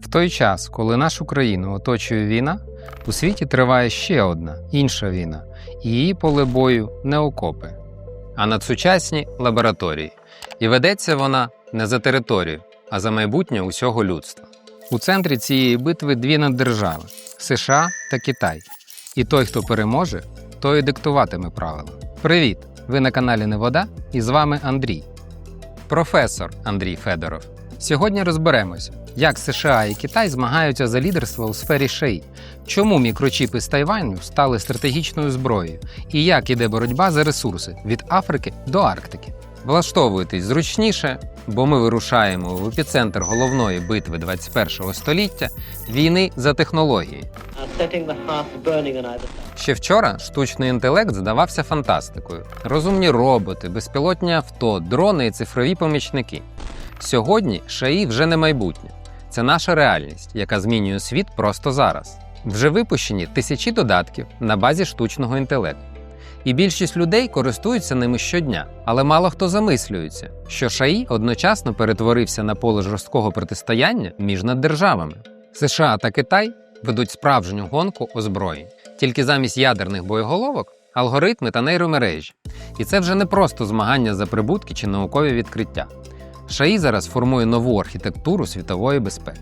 В той час, коли нашу країну оточує війна, у світі триває ще одна інша війна, і її поле бою не окопи, а надсучасні лабораторії. І ведеться вона не за територію, а за майбутнє усього людства. У центрі цієї битви дві наддержави США та Китай. І той, хто переможе, той і диктуватиме правила. Привіт! Ви на каналі Невода і з вами Андрій. Професор Андрій Федоров. Сьогодні розберемося, як США і Китай змагаються за лідерство у сфері ШЕЙ, чому мікрочіпи з Тайваню стали стратегічною зброєю, і як іде боротьба за ресурси від Африки до Арктики. Влаштовуйтесь зручніше, бо ми вирушаємо в епіцентр головної битви 21 століття війни за технології. Ще вчора штучний інтелект здавався фантастикою: розумні роботи, безпілотні авто, дрони і цифрові помічники. Сьогодні ШАІ вже не майбутнє. Це наша реальність, яка змінює світ просто зараз. Вже випущені тисячі додатків на базі штучного інтелекту. І більшість людей користуються ними щодня, але мало хто замислюється, що ШАІ одночасно перетворився на поле жорсткого протистояння між наддержавами. США та Китай ведуть справжню гонку озброєнь. Тільки замість ядерних боєголовок алгоритми та нейромережі. І це вже не просто змагання за прибутки чи наукові відкриття. ШАІ зараз формує нову архітектуру світової безпеки.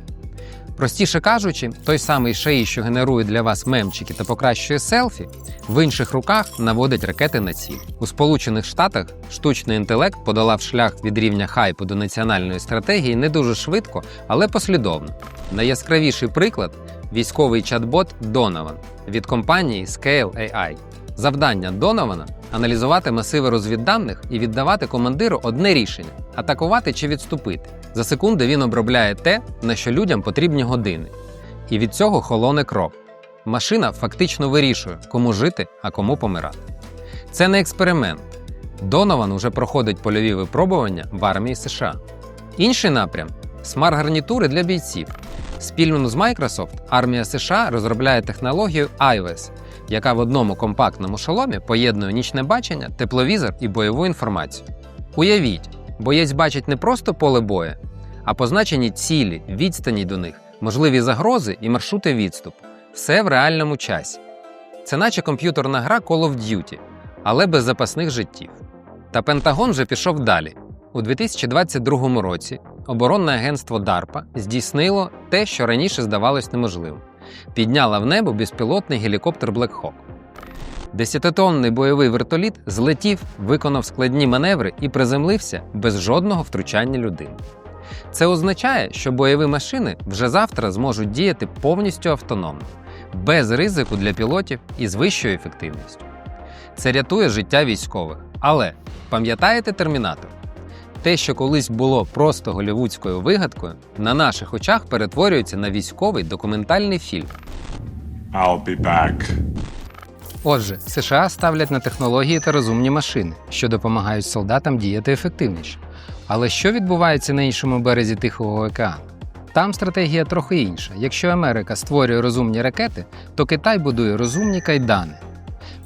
Простіше кажучи, той самий ШАІ, що генерує для вас мемчики та покращує селфі, в інших руках наводить ракети на ціль. У Сполучених Штатах штучний інтелект подолав шлях від рівня хайпу до національної стратегії не дуже швидко, але послідовно. Найяскравіший приклад військовий чат-бот Donovan від компанії Scale AI. Завдання Донована аналізувати масиви розвідданих і віддавати командиру одне рішення атакувати чи відступити. За секунди він обробляє те, на що людям потрібні години. І від цього холоне кров. Машина фактично вирішує, кому жити, а кому помирати. Це не експеримент. Донован уже проходить польові випробування в армії США. Інший напрям смарт-гарнітури для бійців. Спільно з Microsoft армія США розробляє технологію IWES, яка в одному компактному шоломі поєднує нічне бачення, тепловізор і бойову інформацію. Уявіть, боєць бачить не просто поле боя, а позначені цілі, відстані до них, можливі загрози і маршрути відступу. Все в реальному часі. Це наче комп'ютерна гра Call of Duty, але без запасних життів. Та Пентагон вже пішов далі. У 2022 році оборонне агентство DARPA здійснило те, що раніше здавалось неможливим підняла в небо безпілотний гелікоптер Black Hawk. Десятитонний бойовий вертоліт злетів, виконав складні маневри і приземлився без жодного втручання людини. Це означає, що бойові машини вже завтра зможуть діяти повністю автономно, без ризику для пілотів і з вищою ефективністю. Це рятує життя військових. Але пам'ятаєте термінатор? Те, що колись було просто голівудською вигадкою, на наших очах перетворюється на військовий документальний фільм. I'll be back. Отже, США ставлять на технології та розумні машини, що допомагають солдатам діяти ефективніше. Але що відбувається на іншому березі Тихого океану? Там стратегія трохи інша. Якщо Америка створює розумні ракети, то Китай будує розумні кайдани.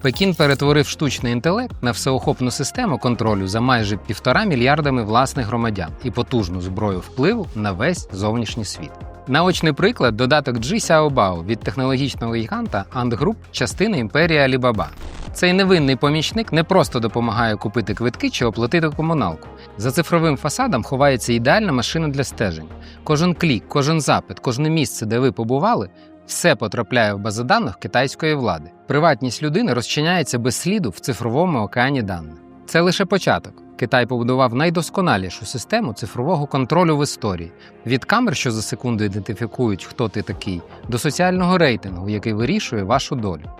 Пекін перетворив штучний інтелект на всеохопну систему контролю за майже півтора мільярдами власних громадян і потужну зброю впливу на весь зовнішній світ. Наочний приклад додаток G Xiaobao від технологічного гіганта Ant Group частини імперії Alibaba. Цей невинний помічник не просто допомагає купити квитки чи оплатити комуналку. За цифровим фасадом ховається ідеальна машина для стежень. Кожен клік, кожен запит, кожне місце, де ви побували, все потрапляє в бази даних китайської влади. Приватність людини розчиняється без сліду в цифровому океані даних. Це лише початок. Китай побудував найдосконалішу систему цифрового контролю в історії від камер, що за секунду ідентифікують, хто ти такий, до соціального рейтингу, який вирішує вашу долю.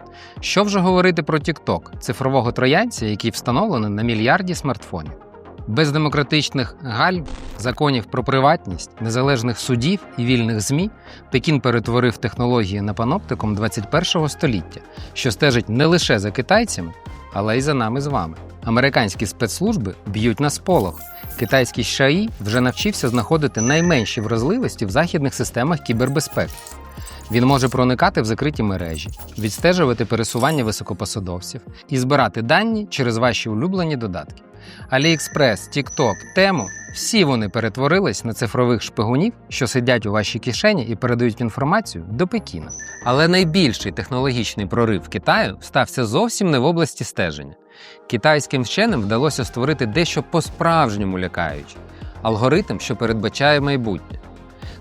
Що вже говорити про TikTok, цифрового троянця, який встановлений на мільярді смартфонів. Без демократичних гальм, законів про приватність, незалежних судів і вільних ЗМІ Пекін перетворив технології на паноптиком 21-го століття, що стежить не лише за китайцями, але й за нами з вами. Американські спецслужби б'ють на сполох. Китайський ШАІ вже навчився знаходити найменші вразливості в західних системах кібербезпеки. Він може проникати в закриті мережі, відстежувати пересування високопосадовців і збирати дані через ваші улюблені додатки. AliExpress, TikTok, Temu – всі вони перетворились на цифрових шпигунів, що сидять у вашій кишені і передають інформацію до Пекіна. Але найбільший технологічний прорив Китаю стався зовсім не в області стеження. Китайським вченим вдалося створити дещо по-справжньому лякаюче алгоритм, що передбачає майбутнє.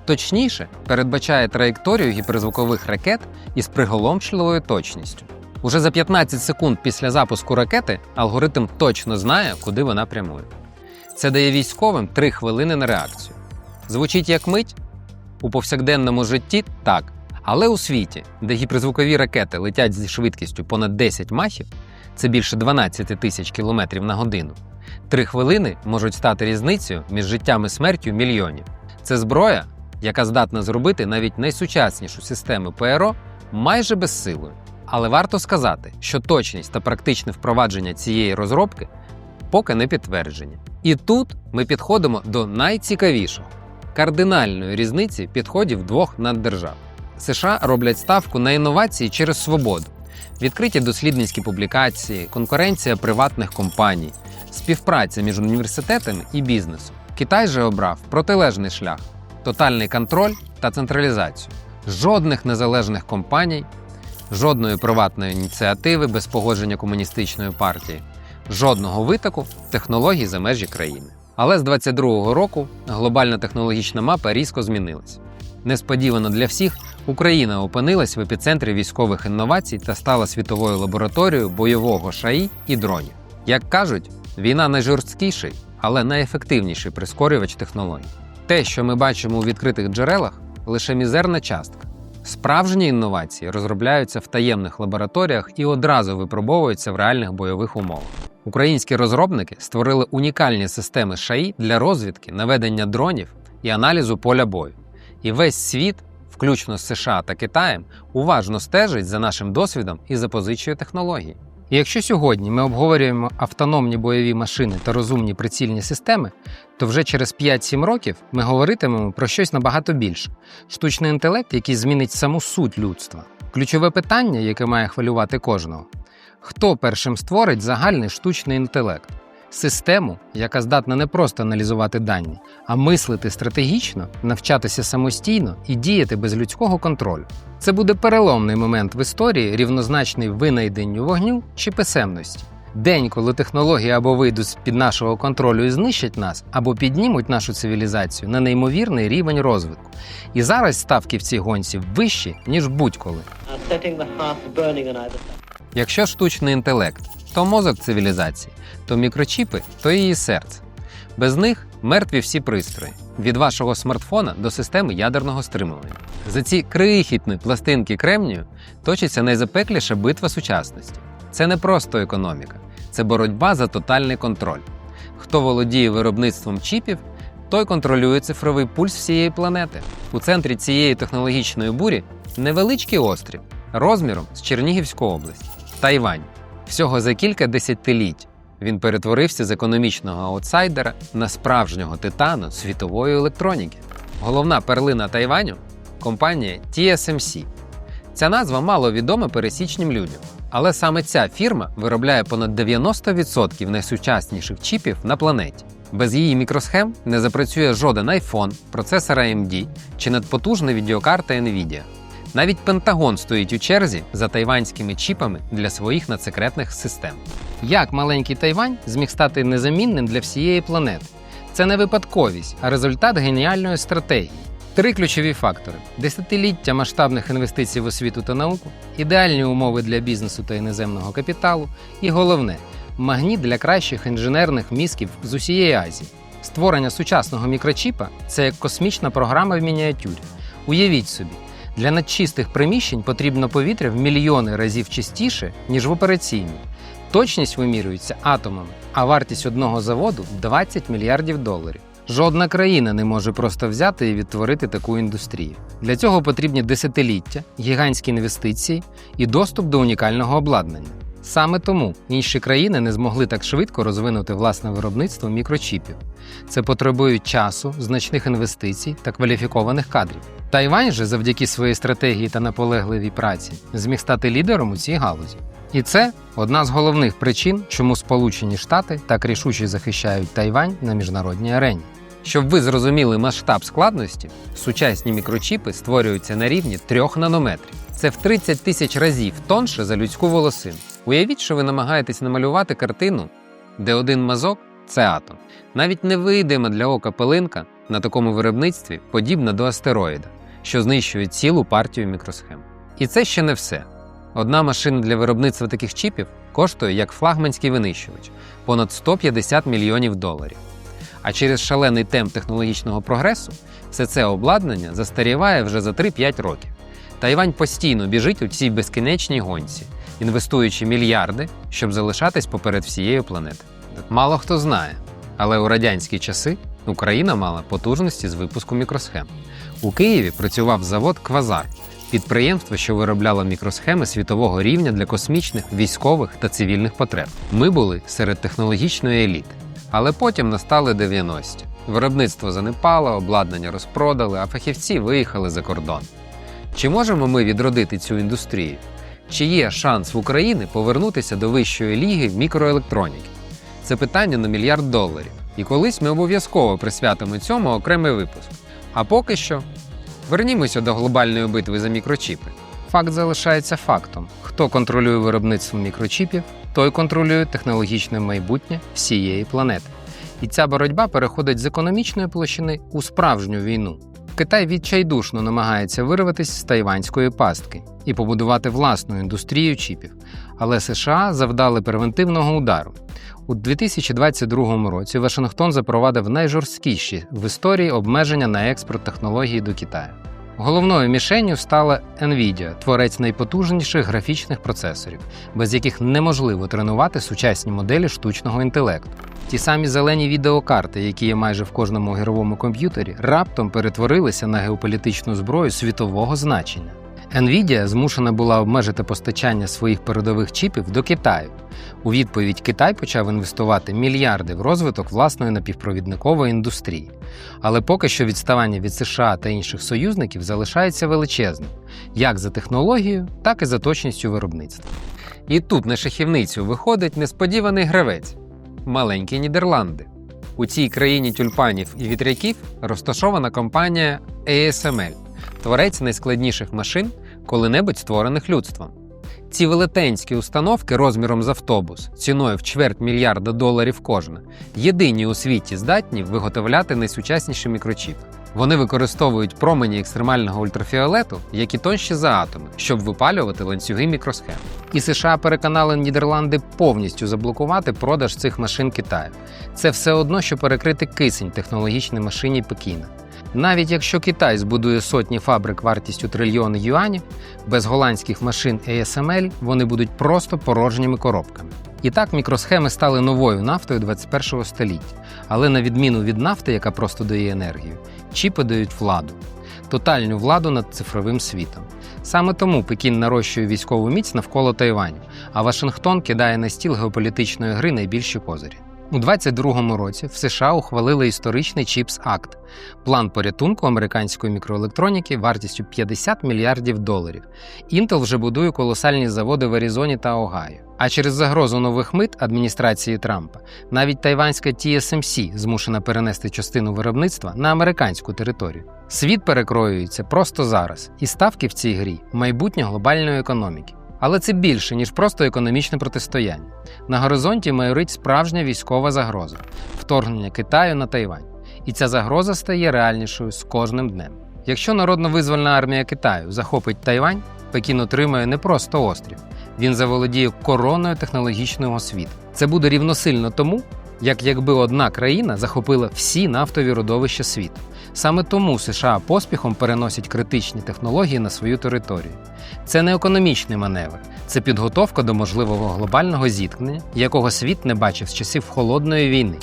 Точніше, передбачає траєкторію гіперзвукових ракет із приголомшливою точністю. Уже за 15 секунд після запуску ракети алгоритм точно знає, куди вона прямує. Це дає військовим 3 хвилини на реакцію. Звучить як мить? У повсякденному житті так. Але у світі, де гіперзвукові ракети летять зі швидкістю понад 10 махів, це більше 12 тисяч кілометрів на годину, 3 хвилини можуть стати різницею між життям і смертю мільйонів. Це зброя, яка здатна зробити навіть найсучаснішу систему ПРО майже безсилою. Але варто сказати, що точність та практичне впровадження цієї розробки поки не підтверджені. І тут ми підходимо до найцікавішого кардинальної різниці підходів двох наддержав. США роблять ставку на інновації через свободу, відкриті дослідницькі публікації, конкуренція приватних компаній, співпраця між університетами і бізнесом. Китай же обрав протилежний шлях тотальний контроль та централізацію. Жодних незалежних компаній, жодної приватної ініціативи без погодження комуністичної партії, жодного витоку технологій за межі країни. Але з 22-го року глобальна технологічна мапа різко змінилась. Несподівано для всіх Україна опинилась в епіцентрі військових інновацій та стала світовою лабораторією бойового шаї і дронів. Як кажуть, війна найжорсткіший, але найефективніший прискорювач технологій. Те, що ми бачимо у відкритих джерелах, лише мізерна частка. Справжні інновації розробляються в таємних лабораторіях і одразу випробовуються в реальних бойових умовах. Українські розробники створили унікальні системи ШАІ для розвідки, наведення дронів і аналізу поля бою. І весь світ, включно з США та Китаєм, уважно стежить за нашим досвідом і запозичує технології. І якщо сьогодні ми обговорюємо автономні бойові машини та розумні прицільні системи, то вже через 5-7 років ми говоритимемо про щось набагато більше штучний інтелект, який змінить саму суть людства. Ключове питання, яке має хвилювати кожного: хто першим створить загальний штучний інтелект? Систему, яка здатна не просто аналізувати дані, а мислити стратегічно, навчатися самостійно і діяти без людського контролю. Це буде переломний момент в історії, рівнозначний винайденню вогню чи писемності. День, коли технології або вийдуть з-під нашого контролю і знищать нас, або піднімуть нашу цивілізацію на неймовірний рівень розвитку. І зараз ставки в цій гонці вищі, ніж будь-коли. Якщо штучний інтелект, то мозок цивілізації, то мікрочіпи, то її серце. Без них мертві всі пристрої від вашого смартфона до системи ядерного стримування. За ці крихітні пластинки кремнію точиться найзапекліша битва сучасності. Це не просто економіка, це боротьба за тотальний контроль. Хто володіє виробництвом чіпів, той контролює цифровий пульс всієї планети. У центрі цієї технологічної бурі невеличкий острів розміром з Чернігівську область Тайвань. Всього за кілька десятиліть він перетворився з економічного аутсайдера на справжнього титану світової електроніки. Головна перлина Тайваню компанія TSMC. Ця назва мало відома пересічним людям, але саме ця фірма виробляє понад 90% найсучасніших чіпів на планеті. Без її мікросхем не запрацює жоден iPhone, процесор AMD чи надпотужна відеокарта Nvidia. Навіть Пентагон стоїть у черзі за тайванськими чіпами для своїх надсекретних систем. Як маленький Тайвань зміг стати незамінним для всієї планети? Це не випадковість, а результат геніальної стратегії. Три ключові фактори: десятиліття масштабних інвестицій в освіту та науку, ідеальні умови для бізнесу та іноземного капіталу, і головне магніт для кращих інженерних мізків з усієї Азії. Створення сучасного мікрочіпа це як космічна програма в мініатюрі. Уявіть собі, для надчистих приміщень потрібно повітря в мільйони разів чистіше, ніж в операційній. Точність вимірюється атомами, а вартість одного заводу 20 мільярдів доларів. Жодна країна не може просто взяти і відтворити таку індустрію. Для цього потрібні десятиліття, гігантські інвестиції і доступ до унікального обладнання. Саме тому інші країни не змогли так швидко розвинути власне виробництво мікрочіпів. Це потребує часу, значних інвестицій та кваліфікованих кадрів. Тайвань же, завдяки своїй стратегії та наполегливій праці, зміг стати лідером у цій галузі. І це одна з головних причин, чому Сполучені Штати так рішуче захищають Тайвань на міжнародній арені. Щоб ви зрозуміли масштаб складності, сучасні мікрочіпи створюються на рівні 3 нанометрів. Це в 30 тисяч разів тонше за людську волосину. Уявіть, що ви намагаєтесь намалювати картину, де один мазок це атом. Навіть невидима для ока пилинка на такому виробництві подібна до астероїда, що знищує цілу партію мікросхем. І це ще не все. Одна машина для виробництва таких чіпів коштує як флагманський винищувач понад 150 мільйонів доларів. А через шалений темп технологічного прогресу все це обладнання застаріває вже за 3-5 років. Тайвань постійно біжить у цій безкінечній гонці, інвестуючи мільярди, щоб залишатись поперед всієї планети. Мало хто знає, але у радянські часи Україна мала потужності з випуску мікросхем. У Києві працював завод Квазар, підприємство, що виробляло мікросхеми світового рівня для космічних, військових та цивільних потреб. Ми були серед технологічної еліти. Але потім настали 90-ті. Виробництво занепало, обладнання розпродали, а фахівці виїхали за кордон. Чи можемо ми відродити цю індустрію? Чи є шанс в Україні повернутися до вищої ліги в мікроелектроніки? Це питання на мільярд доларів. І колись ми обов'язково присвятимо цьому окремий випуск. А поки що вернімося до глобальної битви за мікрочіпи. Факт залишається фактом: хто контролює виробництво мікрочіпів, той контролює технологічне майбутнє всієї планети. І ця боротьба переходить з економічної площини у справжню війну. Китай відчайдушно намагається вирватися з тайванської пастки і побудувати власну індустрію чіпів. Але США завдали превентивного удару. У 2022 році Вашингтон запровадив найжорсткіші в історії обмеження на експорт технологій до Китаю. Головною мішенню стала Nvidia, творець найпотужніших графічних процесорів, без яких неможливо тренувати сучасні моделі штучного інтелекту. Ті самі зелені відеокарти, які є майже в кожному ігровому комп'ютері, раптом перетворилися на геополітичну зброю світового значення. Nvidia змушена була обмежити постачання своїх передових чіпів до Китаю. У відповідь Китай почав інвестувати мільярди в розвиток власної напівпровідникової індустрії. Але поки що відставання від США та інших союзників залишається величезним, як за технологією, так і за точністю виробництва. І тут на шахівницю виходить несподіваний гравець маленькі Нідерланди. У цій країні тюльпанів і вітряків розташована компанія ASML, творець найскладніших машин, коли-небудь створених людством. Ці велетенські установки розміром з автобус, ціною в чверть мільярда доларів кожна, єдині у світі здатні виготовляти найсучасніші мікрочіпи. Вони використовують промені екстремального ультрафіолету, які тонші за атоми, щоб випалювати ланцюги мікросхем. І США переконали Нідерланди повністю заблокувати продаж цих машин Китаю. Це все одно, що перекрити кисень технологічній машині Пекіна. Навіть якщо Китай збудує сотні фабрик вартістю трильйони юанів, без голландських машин ASML вони будуть просто порожніми коробками. І так мікросхеми стали новою нафтою 21-го століття. Але на відміну від нафти, яка просто дає енергію, чіпи дають владу, тотальну владу над цифровим світом. Саме тому Пекін нарощує військову міць навколо Тайваню, а Вашингтон кидає на стіл геополітичної гри найбільші козирі. У 22-му році в США ухвалили історичний Чіпс Акт план порятунку американської мікроелектроніки вартістю 50 мільярдів доларів. Intel вже будує колосальні заводи в Аризоні та Огайо. А через загрозу нових мит адміністрації Трампа навіть тайванська TSMC змушена перенести частину виробництва на американську територію. Світ перекроюється просто зараз, і ставки в цій грі майбутнє глобальної економіки. Але це більше, ніж просто економічне протистояння. На горизонті майорить справжня військова загроза вторгнення Китаю на Тайвань. І ця загроза стає реальнішою з кожним днем. Якщо народно-визвольна армія Китаю захопить Тайвань, Пекін отримає не просто острів, він заволодіє короною технологічного світу. Це буде рівносильно тому, як якби одна країна захопила всі нафтові родовища світу. Саме тому США поспіхом переносять критичні технології на свою територію. Це не економічний маневр, це підготовка до можливого глобального зіткнення, якого світ не бачив з часів холодної війни.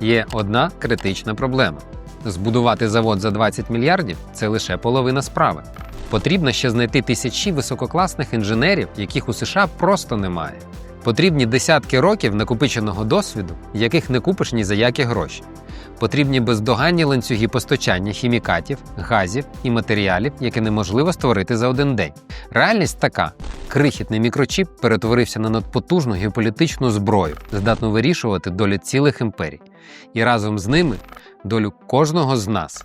Є одна критична проблема: збудувати завод за 20 мільярдів це лише половина справи. Потрібно ще знайти тисячі висококласних інженерів, яких у США просто немає. Потрібні десятки років накопиченого досвіду, яких не купиш ні за які гроші. Потрібні бездоганні ланцюги постачання хімікатів, газів і матеріалів, які неможливо створити за один день. Реальність така: крихітний мікрочіп перетворився на надпотужну геополітичну зброю, здатну вирішувати долі цілих імперій, і разом з ними долю кожного з нас.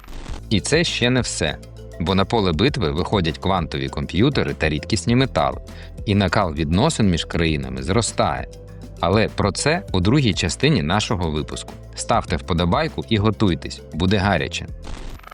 І це ще не все. Бо на поле битви виходять квантові комп'ютери та рідкісні метали, і накал відносин між країнами зростає. Але про це у другій частині нашого випуску. Ставте вподобайку і готуйтесь, буде гаряче.